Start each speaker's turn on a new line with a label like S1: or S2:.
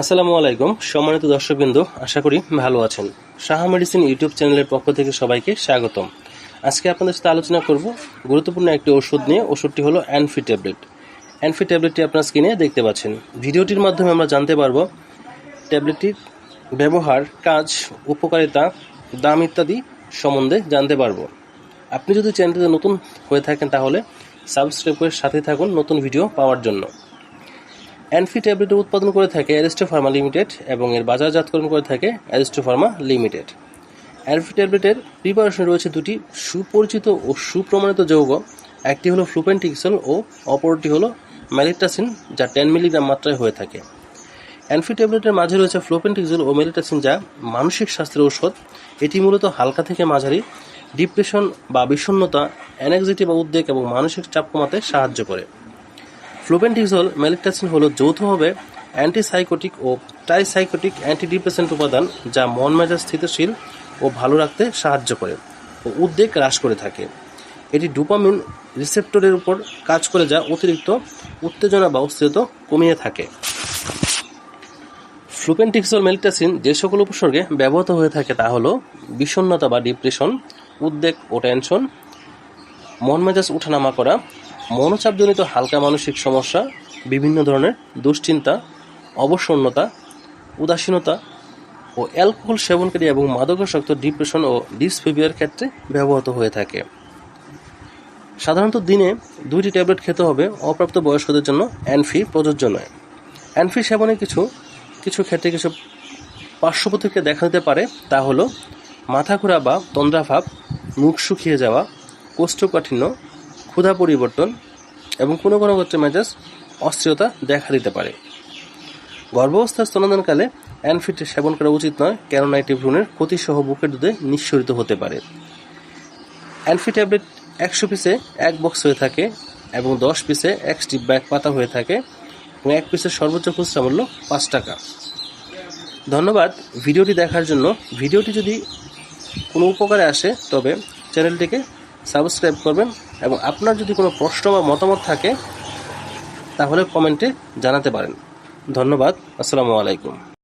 S1: আসসালামু আলাইকুম। সম্মানিত দর্শকবৃন্দ, আশা করি ভালো আছেন। সাহা মেডিসিন ইউটিউব চ্যানেলের পক্ষ থেকে সবাইকে স্বাগতম। আজকে আপনাদের সাথে আলোচনা করব গুরুত্বপূর্ণ একটি ওষুধ নিয়ে। ওষুধটি হলো অ্যানফি ট্যাবলেট। অ্যানফি ট্যাবলেটটি আপনার স্ক্রিনে দেখতে পাচ্ছেন। ভিডিওটির মাধ্যমে আমরা জানতে পারব ট্যাবলেটটির ব্যবহার, কাজ, উপকারিতা, দাম ইত্যাদি সম্বন্ধে জানতে পারব। আপনি যদি চ্যানেলটিতে নতুন হয়ে থাকেন তাহলে সাবস্ক্রাইব করে সাথে থাকুন নতুন ভিডিও পাওয়ার জন্য। অ্যানফি ট্যাবলেট উৎপাদন করে থাকে অ্যারিস্টো ফার্মা লিমিটেড এবং এর বাজারজাতকরণ করে থাকে অ্যারিস্টো ফার্মা লিমিটেড অ্যানফি ট্যাবলেটের প্রিপারেশন রয়েছে দুটি সুপরিচিত ও সুপ্রমাণিত যৌগ। একটি হলো ফ্লুপেন্টিক্সল ও অপরটি হলো ম্যালিটাসিন যা টেন মিলিগ্রাম মাত্রায় হয়ে থাকে। অ্যানফি ট্যাবলেটের মাঝে রয়েছে ফ্লোপেন্টিক্সল ও মেলিটাসিন যা মানসিক স্বাস্থ্যের ঔষধ। এটি মূলত হালকা থেকে মাঝারি, ডিপ্রেশন বা বিষণ্ণতা অ্যানেক্সিটি বা উদ্বেগ এবং মানসিক চাপ কমাতে সাহায্য করে। ফ্লুপেন্টিক্সল মেলিটাসিন হল যৌথভাবে অ্যান্টিসাইকোটিক ও ট্রাইসাইকোটিক অ্যান্টিডিপ্রেসেন্ট উপাদান যা মন মেজাজ স্থিতিশীল ও ভালো রাখতে সাহায্য করে ও উদ্বেগ হ্রাস করে থাকে। এটি ডোপামিন রিসেপ্টরের উপর কাজ করে যা অতিরিক্ত উত্তেজনা বা অস্থিরতা কমিয়ে থাকে। ফ্লুপেন্টিক্সল মেলিটাসিন যে সকল উপসর্গে ব্যবহৃত হয়ে থাকে তা হলো বিষণ্ণতা বা ডিপ্রেশন উদ্বেগ ও টেনশন মন মেজাজ উঠানামা করা মনোচাপজনিত হালকা মানসিক সমস্যা, বিভিন্ন ধরনের দুশ্চিন্তা, অবসন্নতা, উদাসীনতা ও অ্যালকোহল সেবনকারী এবং মাদকাসক্ত ডিপ্রেশন ও ডিসফিভিয়ার ক্ষেত্রে ব্যবহৃত হয়ে থাকে। সাধারণত দিনে দুইটি ট্যাবলেট খেতে হবে অপ্রাপ্ত বয়স্কদের জন্য অ্যানফি প্রযোজ্য নয়। অ্যানফি সেবনে কিছু কিছু ক্ষেত্রে কিছু পার্শ্ব প্রতিক্রিয়া দেখা দিতে পারে তা হলো মাথা ঘোরা বা তন্দ্রাভাব, মুখ শুকিয়ে যাওয়া, কোষ্ঠকাঠিন্য ক্ষুধা পরিবর্তন এবং কোনো কোনো ক্ষেত্রে মেজাজ অস্থিরতা দেখা দিতে পারে। গর্ভাবস্থা স্তনদানকালে অ্যানফিট সেবন করা উচিত নয়, কেননা এটি ভ্রূণের ক্ষতিসহ বুকের দুধে নিঃসরিত হতে পারে। অ্যানফি ট্যাবলেট একশো পিসে এক বক্স হয়ে থাকে এবং দশ পিসে এক স্টিপ ব্যাগ পাতা হয়ে থাকে এবং এক পিসের সর্বোচ্চ খুচরা মূল্য পাঁচ টাকা। ধন্যবাদ ভিডিওটি দেখার জন্য। ভিডিওটি যদি কোনো উপকারে আসে, তবে চ্যানেলটিকে সাবস্ক্রাইব করবেন এবং আপনার যদি কোনো প্রশ্ন বা মতামত থাকে, তাহলে কমেন্টে জানাতে পারেন। ধন্যবাদ। আসসালামু আলাইকুম।